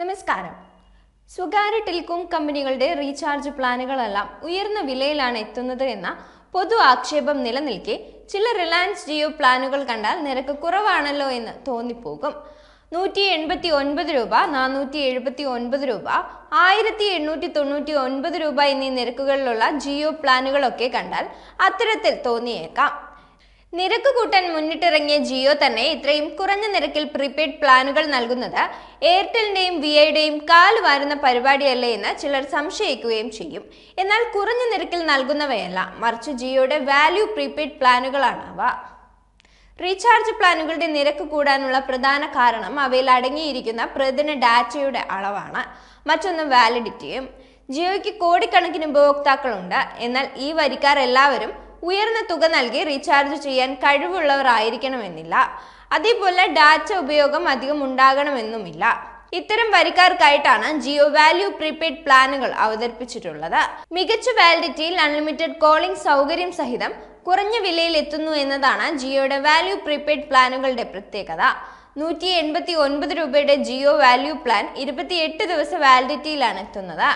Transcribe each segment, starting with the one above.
നമസ്കാരം. സ്വകാര്യ ടെലികോം കമ്പനികളുടെ റീചാർജ് പ്ലാനുകളെല്ലാം ഉയർന്ന വിലയിലാണ് എത്തുന്നത് എന്ന പൊതു ആക്ഷേപം നിലനിൽക്കെ ചില റിലയൻസ് ജിയോ പ്ലാനുകൾ കണ്ടാൽ നിരക്ക് കുറവാണല്ലോ എന്ന് തോന്നിപ്പോകും. നൂറ്റി എൺപത്തി ഒൻപത് രൂപ നാനൂറ്റി എഴുപത്തി ഒൻപത് രൂപ ആയിരത്തി എണ്ണൂറ്റി തൊണ്ണൂറ്റി ഒൻപത് രൂപ എന്നീ നിരക്കുകളിലുള്ള ജിയോ പ്ലാനുകളൊക്കെ കണ്ടാൽ അത്തരത്തിൽ തോന്നിയേക്കാം നിരക്ക് കൂട്ടാൻ മുന്നിട്ടിറങ്ങിയ ജിയോ തന്നെ ഇത്രയും കുറഞ്ഞ നിരക്കിൽ പ്രീപെയ്ഡ് പ്ലാനുകൾ നൽകുന്നത് എയർടെലിന്റെയും വി ഐയുടെയും കാൽ വാരുന്ന പരിപാടിയല്ലേ എന്ന് ചിലർ സംശയിക്കുകയും ചെയ്യും. എന്നാൽ കുറഞ്ഞ നിരക്കിൽ നൽകുന്നവയല്ല മറിച്ച് ജിയോയുടെ വാല്യൂ പ്രീപെയ്ഡ് പ്ലാനുകളാണ് അവ. റീചാർജ് പ്ലാനുകളുടെ നിരക്ക് കൂടാനുള്ള പ്രധാന കാരണം അവയിൽ അടങ്ങിയിരിക്കുന്ന പ്രതിദിന ഡാറ്റയുടെ അളവാണ്. മറ്റൊന്ന് വാലിഡിറ്റിയും ജിയോയ്ക്ക് കോടിക്കണക്കിന് ഉപഭോക്താക്കളുണ്ട്. എന്നാൽ ഈ വരിക്കാർ എല്ലാവരും ഉയർന്ന തുക നൽകി റീചാർജ് ചെയ്യാൻ കഴിവുള്ളവർ ആയിരിക്കണമെന്നില്ല അതേപോലെ ഡാറ്റ ഉപയോഗം അധികം ഉണ്ടാകണമെന്നുമില്ല. ഇത്തരം വരിക്കാർക്കായിട്ടാണ് ജിയോ വാല്യൂ പ്രീപെയ്ഡ് പ്ലാനുകൾ അവതരിപ്പിച്ചിട്ടുള്ളത്. മികച്ച വാലിഡിറ്റിയിൽ അൺലിമിറ്റഡ് കോളിംഗ് സൗകര്യം സഹിതം കുറഞ്ഞ വിലയിൽ എത്തുന്നു എന്നതാണ് ജിയോയുടെ വാല്യൂ പ്രീപെയ്ഡ് പ്ലാനുകളുടെ പ്രത്യേകത. നൂറ്റി എൺപത്തി ഒൻപത് രൂപയുടെ ജിയോ വാല്യൂ പ്ലാൻ ഇരുപത്തിയെട്ട് ദിവസ വാലിഡിറ്റിയിലാണ് എത്തുന്നത്.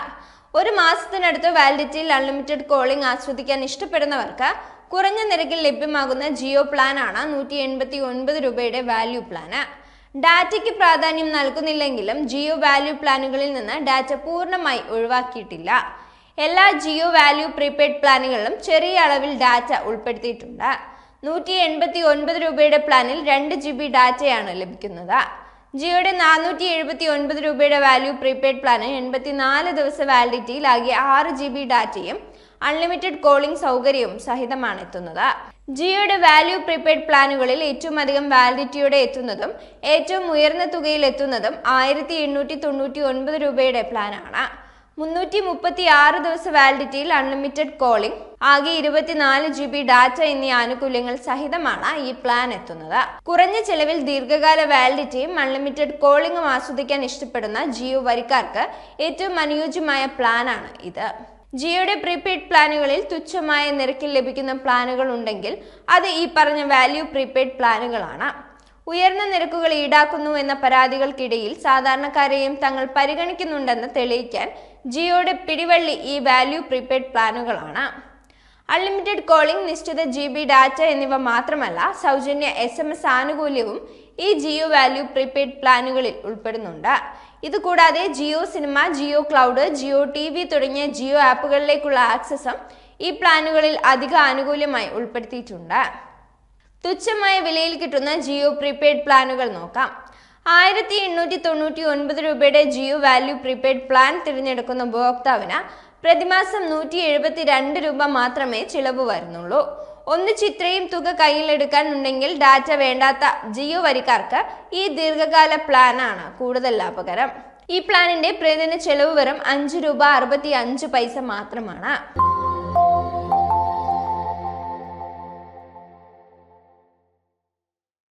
ഒരു മാസത്തിനടുത്ത് വാലിഡിറ്റിയിൽ അൺലിമിറ്റഡ് കോളിംഗ് ആസ്വദിക്കാൻ ഇഷ്ടപ്പെടുന്നവർക്ക് കുറഞ്ഞ നിരക്കിൽ ലഭ്യമാകുന്ന ജിയോ പ്ലാനാണ് നൂറ്റി എൺപത്തി ഒൻപത് രൂപയുടെ വാല്യൂ പ്ലാന്. ഡാറ്റയ്ക്ക് പ്രാധാന്യം നൽകുന്നില്ലെങ്കിലും ജിയോ വാല്യൂ പ്ലാനുകളിൽ നിന്ന് ഡാറ്റ പൂർണമായി ഒഴിവാക്കിയിട്ടില്ല. എല്ലാ ജിയോ വാല്യൂ പ്രീപെയ്ഡ് പ്ലാനുകളിലും ചെറിയ അളവിൽ ഡാറ്റ ഉൾപ്പെടുത്തിയിട്ടുണ്ട്. നൂറ്റി എൺപത്തി ഒൻപത് രൂപയുടെ പ്ലാനിൽ രണ്ട് ജി ബി ഡാറ്റയാണ് ലഭിക്കുന്നത്. ജിയോയുടെ നാനൂറ്റി എഴുപത്തി ഒൻപത് രൂപയുടെ വാല്യൂ പ്രീപെയ്ഡ് പ്ലാന് എൺപത്തിനാല് ദിവസ വാലിഡിറ്റിയിൽ ആകെ ആറ് ജി ബി ഡാറ്റയും അൺലിമിറ്റഡ് കോളിംഗ് സൗകര്യവും സഹിതമാണ് എത്തുന്നത്. ജിയോയുടെ വാല്യൂ പ്രീപെയ്ഡ് പ്ലാനുകളിൽ ഏറ്റവും അധികം വാലിഡിറ്റിയോടെ എത്തുന്നതും ഏറ്റവും ഉയർന്ന തുകയിൽ എത്തുന്നതും ആയിരത്തി എണ്ണൂറ്റി തൊണ്ണൂറ്റി ഒൻപത് രൂപയുടെ പ്ലാനാണ് മുന്നൂറ്റി മുപ്പത്തി ആറ് ദിവസ വാലിഡിറ്റിയിൽ അൺലിമിറ്റഡ് കോളിംഗ് ആകെ ഇരുപത്തിനാല് ജി ബി ഡാറ്റ എന്നീ ആനുകൂല്യങ്ങൾ സഹിതമാണ് ഈ പ്ലാൻ എത്തുന്നത്. കുറഞ്ഞ ചെലവിൽ ദീർഘകാല വാലിഡിറ്റിയും അൺലിമിറ്റഡ് കോളിംഗും ആസ്വദിക്കാൻ ഇഷ്ടപ്പെടുന്ന ജിയോ വരിക്കാർക്ക് ഏറ്റവും അനുയോജ്യമായ പ്ലാനാണ് ഇത്. ജിയോയുടെ പ്രീപെയ്ഡ് പ്ലാനുകളിൽ തുച്ഛമായ നിരക്കിൽ ലഭിക്കുന്ന പ്ലാനുകൾ ഉണ്ടെങ്കിൽ അത് ഈ പറഞ്ഞ വാല്യൂ പ്രീപെയ്ഡ് പ്ലാനുകളാണ് ഉയർന്ന നിരക്കുകൾ ഈടാക്കുന്നു എന്ന പരാതികൾക്കിടയിൽ സാധാരണക്കാരെയും തങ്ങൾ പരിഗണിക്കുന്നുണ്ടെന്ന് തെളിയിക്കാൻ ജിയോയുടെ പിടിവള്ളി ഈ വാല്യൂ പ്രീപെയ്ഡ് പ്ലാനുകളാണ്. അൺലിമിറ്റഡ് കോളിംഗ് നിശ്ചിത ജി ബി ഡാറ്റ എന്നിവ മാത്രമല്ല സൗജന്യ എസ് എം എസ് ആനുകൂല്യവും ഈ ജിയോ വാല്യൂ പ്രീപെയ്ഡ് പ്ലാനുകളിൽ ഉൾപ്പെടുന്നുണ്ട്. ഇതുകൂടാതെ Jio cinema Jio cloud Jio T V തുടങ്ങിയ ജിയോ ആപ്പുകളിലേക്കുള്ള ആക്സസും ഈ പ്ലാനുകളിൽ അധിക ആനുകൂല്യമായി ഉൾപ്പെടുത്തിയിട്ടുണ്ട്. തുച്ഛമായ വിലയിൽ കിട്ടുന്ന ജിയോ പ്രീപെയ്ഡ് പ്ലാനുകൾ നോക്കാം. ആയിരത്തി എണ്ണൂറ്റി തൊണ്ണൂറ്റി ഒൻപത് രൂപയുടെ ജിയോ വാല്യൂ പ്രീപെയ്ഡ് പ്ലാൻ തിരഞ്ഞെടുക്കുന്ന ഉപഭോക്താവിന് പ്രതിമാസം നൂറ്റി എഴുപത്തി രണ്ട് രൂപ മാത്രമേ ചിലവ് വരുന്നുള്ളൂ. ഒന്നിച്ച് ചിത്രയും തുക കയ്യിലെടുക്കാൻ ഉണ്ടെങ്കിൽ ഡാറ്റ വേണ്ടാത്ത ജിയോ വരിക്കാർക്ക് ഈ ദീർഘകാല പ്ലാനാണ് കൂടുതൽ ലാഭകരം. ഈ പ്ലാനിന്റെ പ്രതിദിന ചെലവ് വെറും അഞ്ച് രൂപ അറുപത്തി അഞ്ച് പൈസ മാത്രമാണ്.